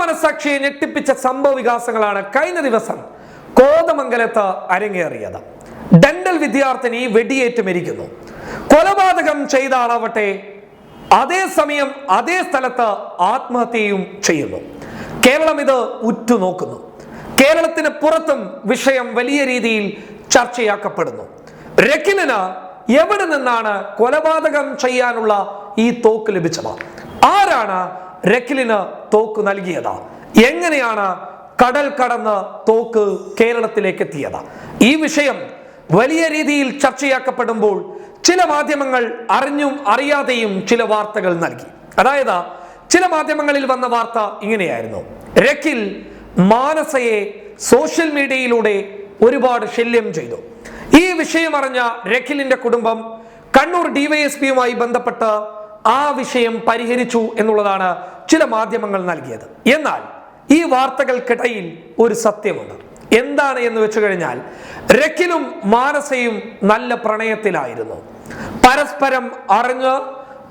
ജനമനസാക്ഷിയെ ഞെട്ടിപ്പിച്ച സംഭവ വികാസങ്ങളാണ് കഴിഞ്ഞ ദിവസം കോതമംഗലത്ത് അരങ്ങേറിയത്. ഡെന്റൽ വിദ്യാർത്ഥിനി വെടിയേറ്റ് മരിക്കുന്നു. കൊലപാതകം ചെയ്ത ആളാവട്ടെ അതേസമയം അതേ സ്ഥലത്ത് ആത്മഹത്യയും ചെയ്യുന്നു. കേരളം ഇത് ഉറ്റുനോക്കുന്നു. കേരളത്തിന് പുറത്തും വിഷയം വലിയ രീതിയിൽ ചർച്ചയാക്കപ്പെടുന്നു. രക്കിലിന് എവിടെ നിന്നാണ് കൊലപാതകം ചെയ്യാനുള്ള ഈ തോക്ക് ലഭിച്ചത്? ആരാണ് രക്കിലിന് തോക്ക് നൽകിയത്. എങ്ങനെയാണ് കടൽ കടന്ന് തോക്ക് കേരളത്തിലേക്ക് എത്തിയത് ഈ വിഷയം വലിയ രീതിയിൽ ചർച്ചയാക്കപ്പെടുമ്പോൾ ചില മാധ്യമങ്ങൾ അറിഞ്ഞും അറിയാതെയും ചില വാർത്തകൾ നൽകി. അതായത് ചില മാധ്യമങ്ങളിൽ വന്ന വാർത്ത ഇങ്ങനെയായിരുന്നു. രക്കിൽ മാനസയെ സോഷ്യൽ മീഡിയയിലൂടെ ഒരുപാട് ശല്യം ചെയ്തു. ഈ വിഷയം അറിഞ്ഞ രഖിലിന്റെ കുടുംബം കണ്ണൂർ ഡിവൈഎസ്പിയുമായി ബന്ധപ്പെട്ട് ആ വിഷയം പരിഹരിച്ചു എന്നുള്ളതാണ് ചില മാധ്യമങ്ങൾ നൽകിയത്. എന്നാൽ ഈ വാർത്തകൾക്കിടയിൽ ഒരു സത്യമുണ്ട്. എന്താണ് എന്ന് വെച്ചു കഴിഞ്ഞാൽ രക്കിലും മാനസയും നല്ല പ്രണയത്തിലായിരുന്നു. പരസ്പരം അറിഞ്ഞ്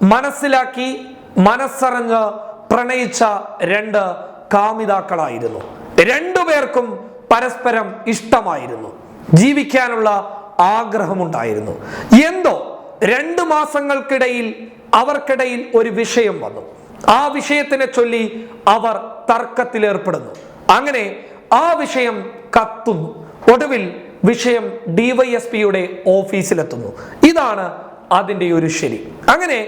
മനസ്സിലാക്കി മനസ്സറിഞ്ഞ് പ്രണയിച്ച രണ്ട് കാമിതാക്കളായിരുന്നു. രണ്ടുപേർക്കും പരസ്പരം ഇഷ്ടമായിരുന്നു. ജീവിക്കാനുള്ള ആഗ്രഹമുണ്ടായിരുന്നു. എന്തോ രണ്ട് മാസങ്ങൾക്കിടയിൽ അവർക്കിടയിൽ ഒരു വിഷയം വന്നു. ആ വിഷയത്തിനെ ചൊല്ലി അവർ തർക്കത്തിലേർപ്പെടുന്നു അങ്ങനെ ആ വിഷയം കത്തുന്നു. ഒടുവിൽ വിഷയം ഡിവൈഎസ്പിയുടെ ഓഫീസിലെത്തുന്നു. ഇതാണ് അതിന്റെ ഒരു ശരി. അങ്ങനെ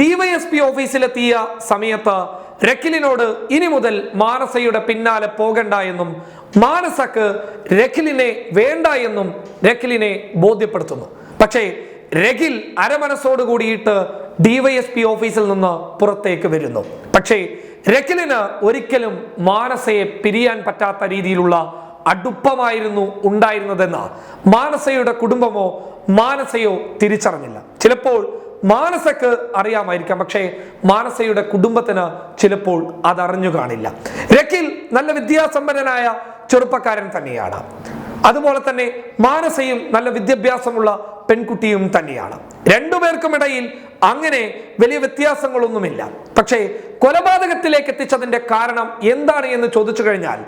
ഡിവൈഎസ്പി ഓഫീസിലെത്തിയ സമയത്ത് രഖിലിനോട് ഇനി മുതൽ മാനസയുടെ പിന്നാലെ പോകണ്ട എന്നും മാനസക്ക് രഖിലിനെ വേണ്ട എന്നും രഖിലിനെ ബോധ്യപ്പെടുത്തുന്നു. പക്ഷേ രഖിൽ അരമനസ്സോട് കൂടിയിട്ട് ഡിവൈഎസ്പി ഓഫീസിൽ നിന്ന് പുറത്തേക്ക് വരുന്നു. പക്ഷേ രഖിലിന് ഒരിക്കലും മാനസയെ പിരിയാൻ പറ്റാത്ത രീതിയിലുള്ള അടുപ്പമായിരുന്നു ഉണ്ടായിരുന്നതെന്ന് മാനസയുടെ കുടുംബമോ മാനസയോ തിരിച്ചറിഞ്ഞില്ല. ചിലപ്പോൾ മാനസക്ക് അറിയാമായിരിക്കാം പക്ഷേ മാനസയുടെ കുടുംബത്തിന് ചിലപ്പോൾ അതറിഞ്ഞു കാണില്ല. രഖിൽ നല്ല വിദ്യാസമ്പന്നനായ ചെറുപ്പക്കാരൻ തന്നെയാണ്. അതുപോലെ തന്നെ മാനസയും നല്ല വിദ്യാഭ്യാസമുള്ള പെൺകുട്ടിയും തന്നെയാണ്. രണ്ടുപേർക്കും ഇടയിൽ അങ്ങനെ വലിയ വ്യത്യാസങ്ങളൊന്നുമില്ല. പക്ഷേ കൊലപാതകത്തിലേക്ക് എത്തിച്ചതിന്റെ കാരണം എന്താണ് എന്ന് ചോദിച്ചു കഴിഞ്ഞാൽ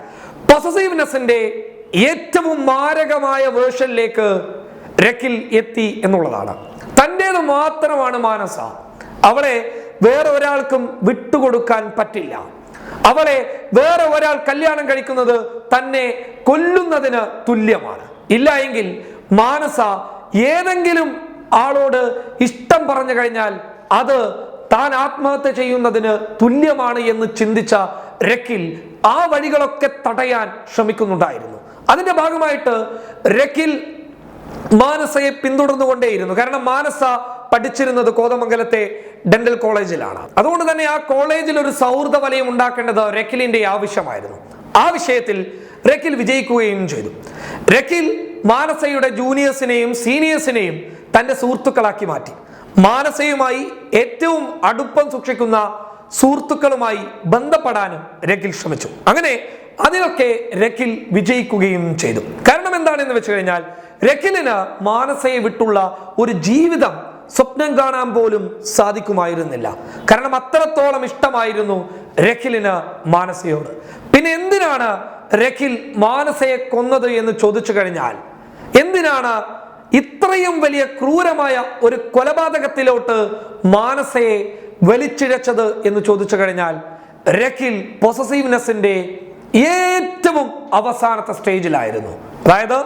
പൊസസീവ്നെസിന്റെ ഏറ്റവും മാരകമായ വേർഷനിലേക്ക് രക്കിൽ എത്തി എന്നുള്ളതാണ്. തന്റേത് മാത്രമാണ് മാനസ. അവളെ വേറെ ഒരാൾക്കും വിട്ടുകൊടുക്കാൻ പറ്റില്ല. അവളെ വേറെ ഒരാൾ കല്യാണം കഴിക്കുന്നത് തന്നെ കൊല്ലുന്നതിന് തുല്യമാണ്. ഇല്ല എങ്കിൽ മാനസ ഏതെങ്കിലും ആളോട് ഇഷ്ടം പറഞ്ഞു കഴിഞ്ഞാൽ അത് താൻ ആത്മഹത്യ ചെയ്യുന്നതിന് തുല്യമാണ് എന്ന് ചിന്തിച്ച രക്കിൽ ആ വഴികളൊക്കെ തടയാൻ ശ്രമിക്കുന്നുണ്ടായിരുന്നു. അതിന്റെ ഭാഗമായിട്ട് രക്കിൽ മാനസയെ പിന്തുടർന്നുകൊണ്ടേയിരുന്നു. കാരണം മാനസ പഠിച്ചിരുന്നത് കോതമംഗലത്തെ ഡെന്റൽ കോളേജിലാണ് അതുകൊണ്ട് തന്നെ ആ കോളേജിൽ ഒരു സൗഹൃദ വലയം ഉണ്ടാക്കേണ്ടത് രക്കിലിന്റെ ആവശ്യമായിരുന്നു. ആ വിഷയത്തിൽ രക്കിൽ വിജയിക്കുകയും ചെയ്തു. രക്കിൽ മാനസയുടെ ജൂനിയേഴ്സിനെയും സീനിയേഴ്സിനെയും തന്റെ സുഹൃത്തുക്കളാക്കി മാറ്റി. മാനസയുമായി ഏറ്റവും അടുപ്പം സൂക്ഷിക്കുന്ന സുഹൃത്തുക്കളുമായി ബന്ധപ്പെടാനും രക്കിൽ ശ്രമിച്ചു. അങ്ങനെ അതിലൊക്കെ രക്കിൽ വിജയിക്കുകയും ചെയ്തു. കാരണം എന്താണെന്ന് വെച്ച് കഴിഞ്ഞാൽ മാനസയെ വിട്ടുള്ള ഒരു ജീവിതം സ്വപ്നം കാണാൻ പോലും സാധിക്കുമായിരുന്നില്ല. കാരണം അത്രത്തോളം ഇഷ്ടമായിരുന്നു രഖിലിന് മാനസയോട്. പിന്നെ എന്തിനാണ് രഖിൽ മാനസയെ കൊന്നത് എന്ന് ചോദിച്ചു കഴിഞ്ഞാൽ എന്തിനാണ് ഇത്രയും വലിയ ക്രൂരമായ ഒരു കൊലപാതകത്തിലോട്ട് മാനസയെ വലിച്ചിഴച്ചത് എന്ന് ചോദിച്ചു കഴിഞ്ഞാൽ രഖിൽ പൊസസീവ്നെസിന്റെ ഏറ്റവും അവസാനത്തെ സ്റ്റേജിലായിരുന്നു അതായത്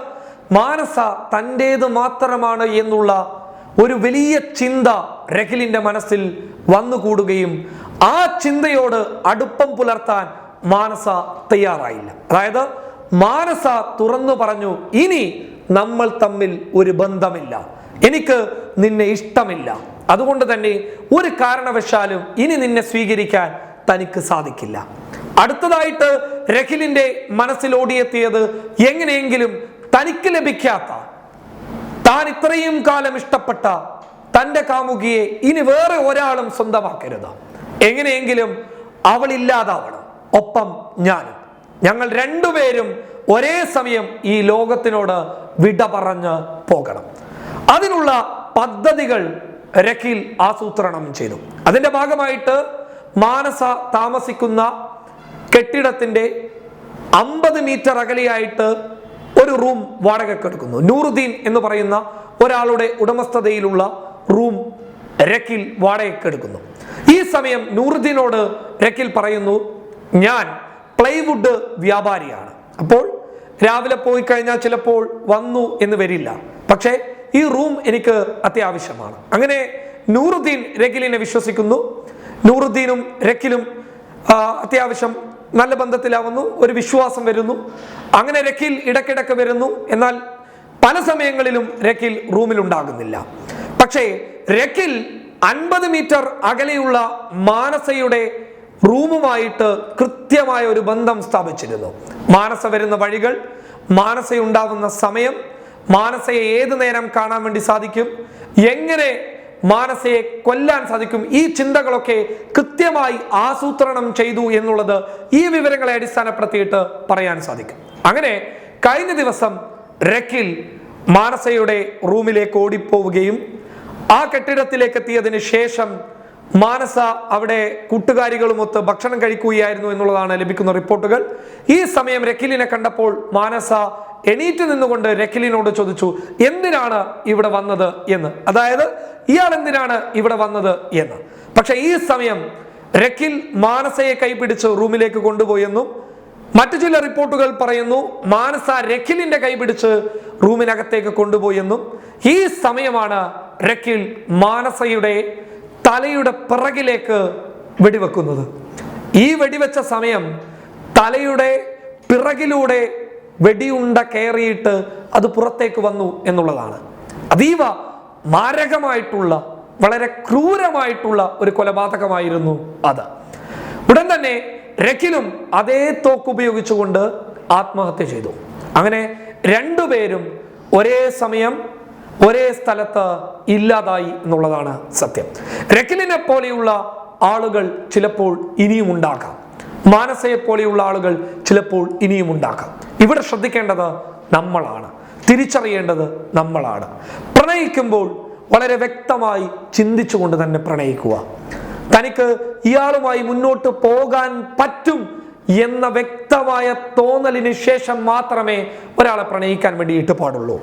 മാനസ തന്റേത് മാത്രമാണ് എന്നുള്ള ഒരു വലിയ ചിന്ത രഖിലിന്റെ മനസ്സിൽ വന്നുകൂടുകയും ആ ചിന്തയോട് അടുപ്പം പുലർത്താൻ മാനസ തയ്യാറായില്ല. അതായത് മാനസ തുറന്നു പറഞ്ഞു ഇനി നമ്മൾ തമ്മിൽ ഒരു ബന്ധമില്ല. എനിക്ക് നിന്നെ ഇഷ്ടമില്ല. അതുകൊണ്ട് തന്നെ ഒരു കാരണവശാലും ഇനി നിന്നെ സ്വീകരിക്കാൻ തനിക്ക് സാധിക്കില്ല. അടുത്തതായിട്ട് രഖിലിന്റെ മനസ്സിൽ ഓടിയെത്തിയത് എങ്ങനെയെങ്കിലും തനിക്ക് ലഭിക്കാത്ത താൻ ഇത്രയും കാലം ഇഷ്ടപ്പെട്ട തന്റെ കാമുകിയെ ഇനി വേറെ ഒരാളും സ്വന്തമാക്കരുത്. എങ്ങനെയെങ്കിലും അവൾ ഇല്ലാതാവണം. ഒപ്പം ഞാനും. ഞങ്ങൾ രണ്ടുപേരും ഒരേ സമയം ഈ ലോകത്തിനോട് വിട പറഞ്ഞ് പോകണം. അതിനുള്ള പദ്ധതികൾ രഖിൽ ആസൂത്രണം ചെയ്തു. അതിന്റെ ഭാഗമായിട്ട് മാനസ താമസിക്കുന്ന കെട്ടിടത്തിന്റെ അമ്പത് മീറ്റർ അകലെയായിട്ട് ഒരു റൂം വാടകയ്ക്ക് എടുക്കുന്നു. നൂറുദ്ദീൻ എന്ന് പറയുന്ന ഒരാളുടെ ഉടമസ്ഥതയിലുള്ള റൂം രക്കിൽ വാടകയ്ക്ക് എടുക്കുന്നു. ഈ സമയം നൂറുദ്ദീനോട് രക്കിൽ പറയുന്നു ഞാൻ പ്ലൈവുഡ് വ്യാപാരിയാണ്. അപ്പോൾ രാവിലെ പോയി കഴിഞ്ഞാൽ ചിലപ്പോൾ വന്നു എന്ന് വരില്ല. പക്ഷേ ഈ റൂം എനിക്ക് അത്യാവശ്യമാണ്. അങ്ങനെ നൂറുദ്ദീൻ രക്കിലിനെ വിശ്വസിക്കുന്നു. നൂറുദ്ദീനും രക്കിലും അത്യാവശ്യം നല്ല ബന്ധത്തിലാവുന്നു ഒരു വിശ്വാസം വരുന്നു. അങ്ങനെ രക്കിൽ ഇടയ്ക്കിടയ്ക്ക് വരുന്നു. എന്നാൽ പല സമയങ്ങളിലും രക്കിൽ റൂമിലുണ്ടാകുന്നില്ല. പക്ഷേ രക്കിൽ അൻപത് മീറ്റർ അകലെയുള്ള മാനസയുടെ റൂമുമായിട്ട് കൃത്യമായ ഒരു ബന്ധം സ്ഥാപിച്ചിരുന്നു. മാനസ വരുന്ന വഴികൾ മാനസയുണ്ടാവുന്ന സമയം മാനസയെ ഏത് നേരം കാണാൻ വേണ്ടി സാധിക്കും എങ്ങനെ മാനസയെ കൊല്ലാൻ സാധിക്കും. ഈ ചിന്തകളൊക്കെ കൃത്യമായി ആസൂത്രണം ചെയ്തു എന്നുള്ളത് ഈ വിവരങ്ങളെ അടിസ്ഥാനപ്പെടുത്തിയിട്ട് പറയാൻ സാധിക്കും. അങ്ങനെ കഴിഞ്ഞ ദിവസം രക്കിൽ മാനസയുടെ റൂമിലേക്ക് ഓടിപ്പോവുകയും ആ കെട്ടിടത്തിലേക്ക് എത്തിയതിന് ശേഷം മാനസ അവിടെ കൂട്ടുകാരികളുമൊത്ത് ഭക്ഷണം കഴിക്കുകയായിരുന്നു എന്നുള്ളതാണ് ലഭിക്കുന്ന റിപ്പോർട്ടുകൾ. ഈ സമയം രക്കിലിനെ കണ്ടപ്പോൾ മാനസ എണീറ്റ് നിന്നുകൊണ്ട് രക്കിലിനോട് ചോദിച്ചു എന്തിനാണ് ഇവിടെ വന്നത് എന്ന്? അതായത് ഇയാൾ എന്തിനാണ് ഇവിടെ വന്നത് എന്ന്? പക്ഷെ ഈ സമയം രക്കിൽ മാനസയെ കൈപിടിച്ച് റൂമിലേക്ക് കൊണ്ടുപോയെന്നും മറ്റു ചില റിപ്പോർട്ടുകൾ പറയുന്നു മാനസ രഖിലിന്റെ കൈപിടിച്ച് റൂമിനകത്തേക്ക് കൊണ്ടുപോയെന്നും. ഈ സമയമാണ് രഖിൽ മാനസയുടെ തലയുടെ പിറകിലേക്ക് വെടിവെക്കുന്നത്. ഈ വെടിവെച്ച സമയം തലയുടെ പിറകിലൂടെ വെടിയുണ്ട കയറിയിട്ട് അത് പുറത്തേക്ക് വന്നു എന്നുള്ളതാണ്. അതീവ മാരകമായിട്ടുള്ള വളരെ ക്രൂരമായിട്ടുള്ള ഒരു കൊലപാതകമായിരുന്നു അത്. ഉടൻ തന്നെ രഖിലും അതേ തോക്ക് ഉപയോഗിച്ചുകൊണ്ട് ആത്മഹത്യ ചെയ്തു. അങ്ങനെ രണ്ടുപേരും ഒരേ സമയം ഒരേ സ്ഥലത്ത് ഇല്ലാതായി എന്നുള്ളതാണ് സത്യം. രക്കിലിനെ പോലെയുള്ള ആളുകൾ ചിലപ്പോൾ ഇനിയും ഉണ്ടാകാം. മാനസയെ പോലെയുള്ള ആളുകൾ ചിലപ്പോൾ ഇനിയും ഉണ്ടാക്കാം ഇവിടെ ശ്രദ്ധിക്കേണ്ടത് നമ്മളാണ്. തിരിച്ചറിയേണ്ടത് നമ്മളാണ്. പ്രണയിക്കുമ്പോൾ വളരെ വ്യക്തമായി ചിന്തിച്ചുകൊണ്ട് തന്നെ പ്രണയിക്കുക. തനിക്ക് ഇയാളുമായി മുന്നോട്ട് പോകാൻ പറ്റും എന്ന വ്യക്തമായ തോന്നലിന് ശേഷം മാത്രമേ ഒരാളെ പ്രണയിക്കാൻ വേണ്ടിയിട്ട് പാടുള്ളൂ.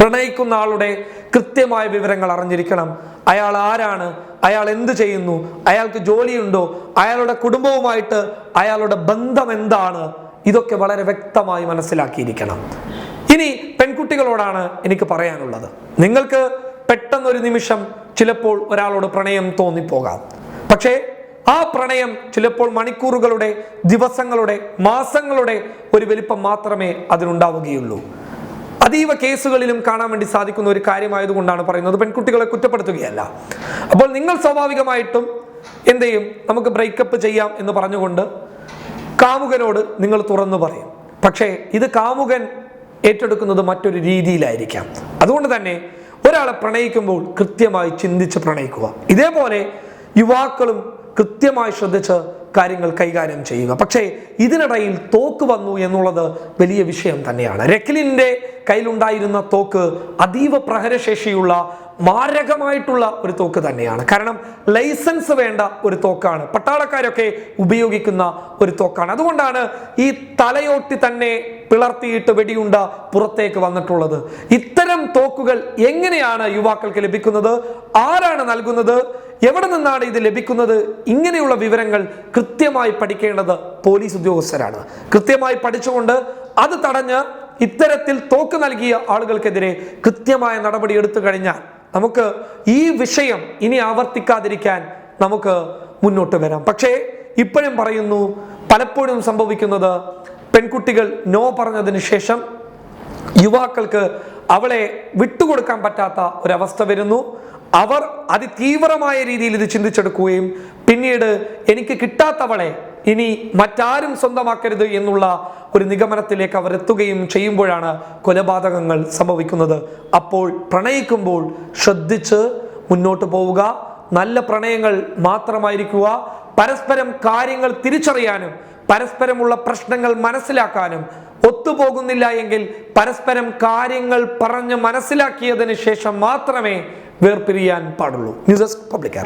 പ്രണയിക്കുന്ന ആളുടെ കൃത്യമായ വിവരങ്ങൾ അറിഞ്ഞിരിക്കണം. അയാൾ ആരാണ്? അയാൾ എന്ത് ചെയ്യുന്നു? അയാൾക്ക് ജോലിയുണ്ടോ? അയാളുടെ കുടുംബവുമായിട്ട് അയാളുടെ ബന്ധം എന്താണ്? ഇതൊക്കെ വളരെ വ്യക്തമായി മനസ്സിലാക്കിയിരിക്കണം. ഇനി പെൺകുട്ടികളോടാണ് എനിക്ക് പറയാനുള്ളത്. നിങ്ങൾക്ക് പെട്ടെന്നൊരു നിമിഷം ചിലപ്പോൾ ഒരാളോട് പ്രണയം തോന്നിപ്പോകാം. പക്ഷേ ആ പ്രണയം ചിലപ്പോൾ മണിക്കൂറുകളുടെ ദിവസങ്ങളുടെ മാസങ്ങളുടെ ഒരു വലിപ്പം മാത്രമേ അതിനുണ്ടാവുകയുള്ളൂ. അതീവ കേസുകളിലും കാണാൻ വേണ്ടി സാധിക്കുന്ന ഒരു കാര്യമായതുകൊണ്ടാണ് പറയുന്നത്. പെൺകുട്ടികളെ കുറ്റപ്പെടുത്തുകയല്ല. അപ്പോൾ നിങ്ങൾ സ്വാഭാവികമായിട്ടും എന്ത് ചെയ്യും? നമുക്ക് ബ്രേക്കപ്പ് ചെയ്യാം എന്ന് പറഞ്ഞുകൊണ്ട് കാമുകനോട് നിങ്ങൾ തുറന്നു പറയും. പക്ഷേ ഇത് കാമുകൻ ഏറ്റെടുക്കുന്നത് മറ്റൊരു രീതിയിലായിരിക്കാം. അതുകൊണ്ട് തന്നെ ഒരാളെ പ്രണയിക്കുമ്പോൾ കൃത്യമായി ചിന്തിച്ച് പ്രണയിക്കുക. ഇതേപോലെ യുവാക്കളും കൃത്യമായി ശ്രദ്ധിച്ച് കാര്യങ്ങൾ കൈകാര്യം ചെയ്യുക. പക്ഷേ ഇതിനിടയിൽ തോക്ക് വന്നു എന്നുള്ളത് വലിയ വിഷയം തന്നെയാണ്. രഖിലിന്റെ കയ്യിലുണ്ടായിരുന്ന തോക്ക് അതീവ പ്രഹരശേഷിയുള്ള മാരകമായിട്ടുള്ള ഒരു തോക്ക് തന്നെയാണ്. കാരണം ലൈസൻസ് വേണ്ട ഒരു തോക്കാണ്. പട്ടാളക്കാരൊക്കെ ഉപയോഗിക്കുന്ന ഒരു തോക്കാണ്. അതുകൊണ്ടാണ് ഈ തലയോട്ടി തന്നെ പിളർത്തിയിട്ട് വെടിയുണ്ട പുറത്തേക്ക് വന്നിട്ടുള്ളത്. ഇത്തരം തോക്കുകൾ എങ്ങനെയാണ് യുവാക്കൾക്ക് ലഭിക്കുന്നത്? ആരാണ് നൽകുന്നത്? എവിടെ നിന്നാണ് ഇത് ലഭിക്കുന്നത്? ഇങ്ങനെയുള്ള വിവരങ്ങൾ കൃത്യമായി പഠിക്കേണ്ടത് പോലീസ് ഉദ്യോഗസ്ഥരാണ്. കൃത്യമായി പഠിച്ചുകൊണ്ട് അത് തടഞ്ഞ് ഇത്തരത്തിൽ തോക്ക് നൽകിയ ആളുകൾക്കെതിരെ കൃത്യമായ നടപടി എടുത്തു കഴിഞ്ഞാൽ നമുക്ക് ഈ വിഷയം ഇനി ആവർത്തിക്കാതിരിക്കാൻ നമുക്ക് മുന്നോട്ട് വരാം. പക്ഷേ ഇപ്പോഴും പറയുന്നു പലപ്പോഴും സംഭവിക്കുന്നത് പെൺകുട്ടികൾ നോ പറഞ്ഞതിന് ശേഷം യുവാക്കൾക്ക് അവളെ വിട്ടുകൊടുക്കാൻ പറ്റാത്ത ഒരവസ്ഥ വരുന്നു. അവർ അതിതീവ്രമായ രീതിയിൽ ഇത് ചിന്തിച്ചെടുക്കുകയും പിന്നീട് എനിക്ക് കിട്ടാത്തവളെ ഇനി മറ്റാരും സ്വന്തമാക്കരുത് എന്നുള്ള ഒരു നിഗമനത്തിലേക്ക് അവർ എത്തുകയും ചെയ്യുമ്പോഴാണ് കൊലപാതകങ്ങൾ സംഭവിക്കുന്നത്. അപ്പോൾ പ്രണയിക്കുമ്പോൾ ശ്രദ്ധിച്ച് മുന്നോട്ട് പോവുക. നല്ല പ്രണയങ്ങൾ മാത്രമായിരിക്കുക. പരസ്പരം കാര്യങ്ങൾ തിരിച്ചറിയാനും പരസ്പരമുള്ള പ്രശ്നങ്ങൾ മനസ്സിലാക്കാനും. ഒത്തുപോകുന്നില്ല എങ്കിൽ പരസ്പരം കാര്യങ്ങൾ പറഞ്ഞ് മനസ്സിലാക്കിയതിന് ശേഷം മാത്രമേ വേർപിരിയാൻ പാടുള്ളൂ. News desk public